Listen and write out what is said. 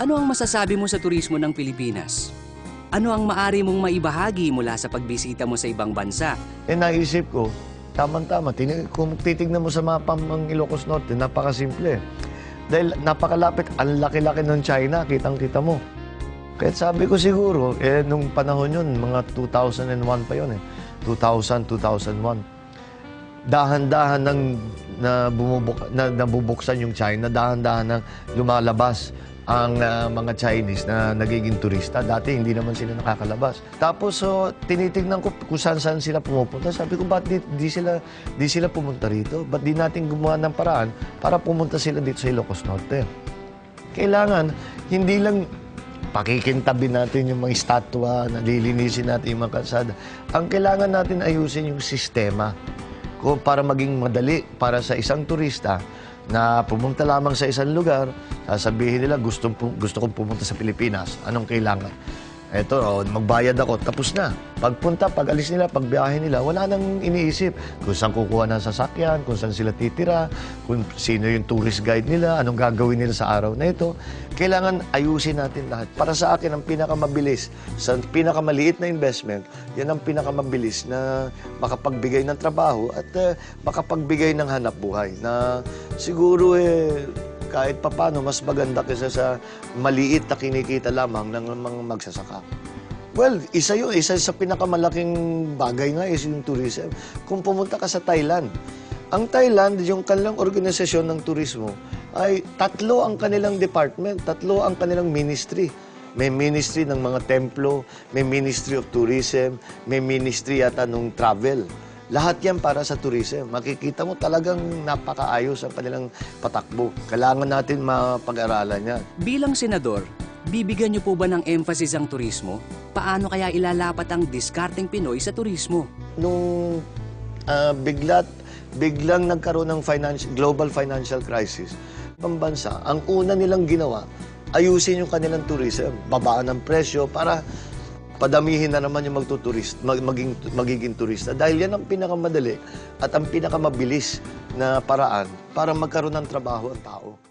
Ano ang masasabi mo sa turismo ng Pilipinas? Ano ang maari mong maibahagi mula sa pagbisita mo sa ibang bansa? Eh naisip ko, tamang-tama, kung titignan mo sa mapa ng Ilocos Norte, napakasimple. Dahil napakalapit, ang laki-laki ng China, kitang-kita mo. Kaya sabi ko siguro, eh, nung panahon yun, mga 2001 pa yun eh. 2000, 2001. Dahan-dahan nang na, bumubuk, na, nabubuksan yung China, dahan-dahan nang lumalabas ang ah, mga Chinese na nagiging turista. Dati hindi naman sila nakakalabas. Tapos so, tinitingnan ko kung saan-saan sila pumupunta. Sabi ko, ba't di, di, sila, di sila pumunta rito? Ba't di natin gumawa ng paraan para pumunta sila dito sa Ilocos Norte? Kailangan, hindi lang pakikintabi natin yung mga estatwa, nalilinisin natin yung mga kalsada. Ang kailangan natin ayusin yung sistema kung para maging madali para sa isang turista na pumunta lamang sa isang lugar, sasabihin nila gusto, gusto kong pumunta sa Pilipinas. Anong kailangan? Eto, oh, magbayad ako, tapos na. Pagpunta, pag alis nila, pag biyahe nila, wala nang iniisip kung saan kukuha ng sasakyan, kung saan sila titira, kung sino yung tourist guide nila, anong gagawin nila sa araw na ito. Kailangan ayusin natin lahat. Para sa akin, ang pinakamabilis, sa pinakamaliit na investment, yan ang pinakamabilis na makapagbigay ng trabaho at eh, makapagbigay ng hanap buhay. Na siguro eh, kahit papano mas maganda kaysa sa maliit na kinikita lamang ng mga magsasaka. Well, isa yun. Isa sa pinakamalaking bagay nga is yung tourism. Kung pumunta ka sa Thailand, ang Thailand, yung kanilang organisasyon ng turismo, ay tatlo ang kanilang department, tatlo ang kanilang ministry. May ministry ng mga templo, may ministry of tourism, may ministry yata ng travel. Lahat yan para sa tourism. Makikita mo talagang napakaayos ang kanilang patakbo. Kailangan natin mapag-aralan yan. Bilang senador, bibigyan niyo po ba ng emphasis ang turismo? Paano kaya ilalapat ang diskarteng Pinoy sa turismo? nung ah, biglat, biglang nagkaroon ng financial, global financial crisis, ang bansa, ang una nilang ginawa, ayusin yung kanilang tourism, babaan ng presyo para padamihin na naman yung magtuturist, mag, maging, magiging turista. Dahil yan ang pinakamadali at ang pinakamabilis na paraan para magkaroon ng trabaho ang tao.